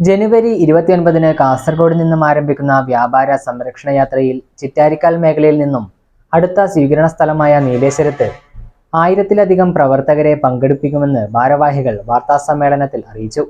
ജനുവരി ഇരുപത്തിയൊൻപതിന് കാസർഗോഡ് നിന്നും ആരംഭിക്കുന്ന വ്യാപാര സംരക്ഷണ യാത്രയിൽ ചിറ്റാരിക്കാൽ മേഖലയിൽ നിന്നും അടുത്ത സ്വീകരണ സ്ഥലമായ നീലേശ്വരത്ത് ആയിരത്തിലധികം പ്രവർത്തകരെ പങ്കെടുപ്പിക്കുമെന്ന് ഭാരവാഹികൾ വാർത്താസമ്മേളനത്തിൽ അറിയിച്ചു.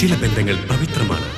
ചില ബന്ധങ്ങൾ പവിത്രമാണ്.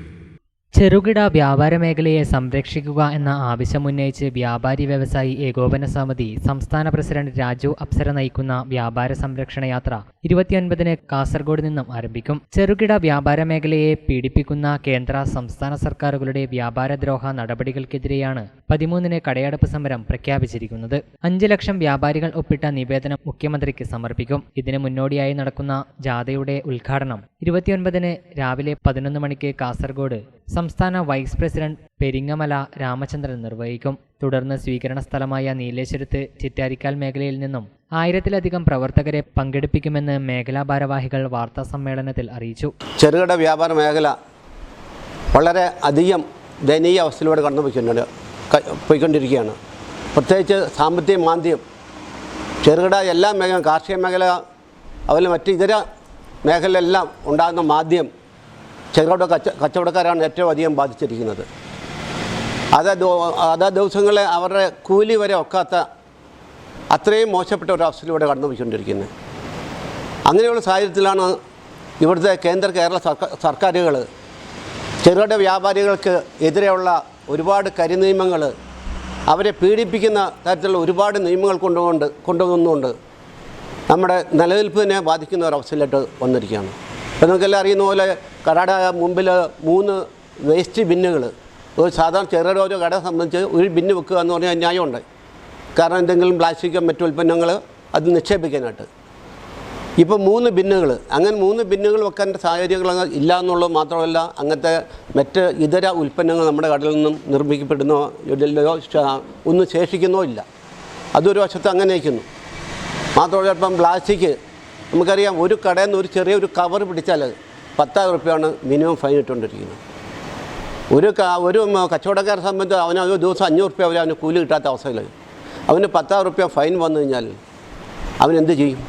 ചെറുകിട വ്യാപാര മേഖലയെ സംരക്ഷിക്കുക എന്ന ആവശ്യമുന്നയിച്ച് വ്യാപാരി വ്യവസായി ഏകോപന സമിതി സംസ്ഥാന പ്രസിഡന്റ് രാജു അപ്സര നയിക്കുന്ന വ്യാപാര സംരക്ഷണ യാത്ര ഇരുപത്തിയൊൻപതിന് കാസർഗോഡ് നിന്നും ആരംഭിക്കും. ചെറുകിട വ്യാപാര മേഖലയെ പീഡിപ്പിക്കുന്ന കേന്ദ്ര സംസ്ഥാന സർക്കാരുകളുടെ വ്യാപാരദ്രോഹ നടപടികൾക്കെതിരെയാണ് പതിമൂന്നിന് കടയടപ്പ് സമരം പ്രഖ്യാപിച്ചിരിക്കുന്നത്. അഞ്ചു ലക്ഷം വ്യാപാരികൾ ഒപ്പിട്ട നിവേദനം മുഖ്യമന്ത്രിക്ക് സമർപ്പിക്കും. ഇതിന് മുന്നോടിയായി നടക്കുന്ന ജാഥയുടെ ഉദ്ഘാടനം ഇരുപത്തിയൊൻപതിന് രാവിലെ പതിനൊന്ന് മണിക്ക് കാസർഗോഡ് സംസ്ഥാന വൈസ് പ്രസിഡന്റ് പെരിങ്ങമല രാമചന്ദ്രൻ നിർവഹിക്കും. തുടർന്ന് സ്വീകരണ സ്ഥലമായ നീലേശ്വരത്ത് ചിറ്റാരിക്കാൽ മേഖലയിൽ നിന്നും ആയിരത്തിലധികം പ്രവർത്തകരെ പങ്കെടുപ്പിക്കുമെന്ന് മേഖലാ ഭാരവാഹികൾ വാർത്താ സമ്മേളനത്തിൽ അറിയിച്ചു. ചെറുകിട വ്യാപാര മേഖല വളരെ അധികം ദയനീയ അവസ്ഥയിലൂടെ കടന്നു പോയിക്കൊണ്ടിരിക്കുകയാണ്. പ്രത്യേകിച്ച് സാമ്പത്തിക മാന്ദ്യം ചെറുകിട എല്ലാ മേഖല കാർഷിക മേഖല അതുപോലെ മറ്റു ഇതര മേഖലയിലെല്ലാം ഉണ്ടാകുന്ന മാന്ദ്യം ചെറുകിട കച്ച കച്ചവടക്കാരാണ് ഏറ്റവും അധികം ബാധിച്ചിരിക്കുന്നത്. അതാ അതാ ദിവസങ്ങളെ അവരുടെ കൂലി വരെ ഒക്കാത്ത അത്രയും മോശപ്പെട്ട ഒരു അവസ്ഥയിലൂടെ കടന്നു പോയിക്കൊണ്ടിരിക്കുന്നത് അങ്ങനെയുള്ള സാഹചര്യത്തിലാണ് ഇവിടുത്തെ കേന്ദ്ര കേരള സർക്കാരുകൾ ചെറുകിട വ്യാപാരികൾക്ക് എതിരെയുള്ള ഒരുപാട് കരിനിയമങ്ങൾ അവരെ പീഡിപ്പിക്കുന്ന തരത്തിലുള്ള ഒരുപാട് നിയമങ്ങൾ കൊണ്ടുകൊണ്ട് കൊണ്ടുവന്നുകൊണ്ട് നമ്മുടെ നിലനിൽപ്പിനെ ബാധിക്കുന്ന ഒരു അവസ്ഥയിലോട്ട് വന്നിരിക്കുകയാണ്. ഇപ്പോൾ നിങ്ങൾക്കെല്ലാം അറിയുന്ന പോലെ കടയുടെ മുമ്പിൽ മൂന്ന് വേസ്റ്റ് ബിന്നുകൾ. ഒരു സാധാരണ ചെറുകിട ഒരു കടയെ സംബന്ധിച്ച് ഒരു ബിന്ന് വെക്കുക എന്ന് പറഞ്ഞാൽ ന്യായമുണ്ട്. കാരണം എന്തെങ്കിലും പ്ലാസ്റ്റിക്കോ മറ്റു ഉൽപ്പന്നങ്ങൾ അത് നിക്ഷേപിക്കാനായിട്ട്. ഇപ്പോൾ മൂന്ന് ബിന്നുകൾ അങ്ങനെ മൂന്ന് ബിന്നുകൾ വെക്കേണ്ട സാഹചര്യങ്ങൾ ഇല്ല എന്നുള്ളത് മാത്രമല്ല അങ്ങനത്തെ മറ്റ് ഇതര ഉൽപ്പന്നങ്ങൾ നമ്മുടെ കടയിൽ നിന്നും നിർമ്മിക്കപ്പെടുന്നോ ഇല്ലയോ ഒന്നും ശേഷിക്കുന്നോ ഇല്ല. അതൊരു വശത്ത് അങ്ങനെ ഇരിക്കുന്നു മാത്രമല്ല ഇപ്പം പ്ലാസ്റ്റിക് നമുക്കറിയാം ഒരു കടയിൽ നിന്ന് ഒരു ചെറിയൊരു കവർ പിടിച്ചാൽ പത്തായിരം റുപ്യാണ് മിനിമം ഫൈൻ ഇട്ടുകൊണ്ടിരിക്കുന്നത്. ഒരു ഒരു കച്ചവടക്കാരെ സംബന്ധിച്ച് അവന് ഒരു ദിവസം അഞ്ഞൂറ് റുപ്യ അവർ അവന് കൂലി കിട്ടാത്ത അവസ്ഥയിൽ. അവന് പത്തായിരം റുപ്യ ഫൈൻ വന്നു കഴിഞ്ഞാൽ അവൻ എന്ത് ചെയ്യും?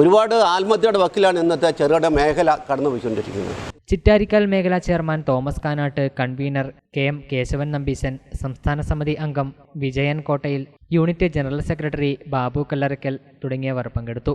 ഒരുപാട് ആത്മഹത്യയുടെ വക്കിലാണ് ഇന്നത്തെ ചെറുകിട മേഖല കടന്നു പോയിക്കൊണ്ടിരിക്കുന്നത്. ചിറ്റാരിക്കാൽ മേഖലാ chairman Thomas Kanatt convener K M Keshavan Nambeesan സംസ്ഥാന സമിതി അംഗം Vijayan Kottayil unit general secretary Babu Kallarakkal തുടങ്ങിയവർ പങ്കെടുത്തു.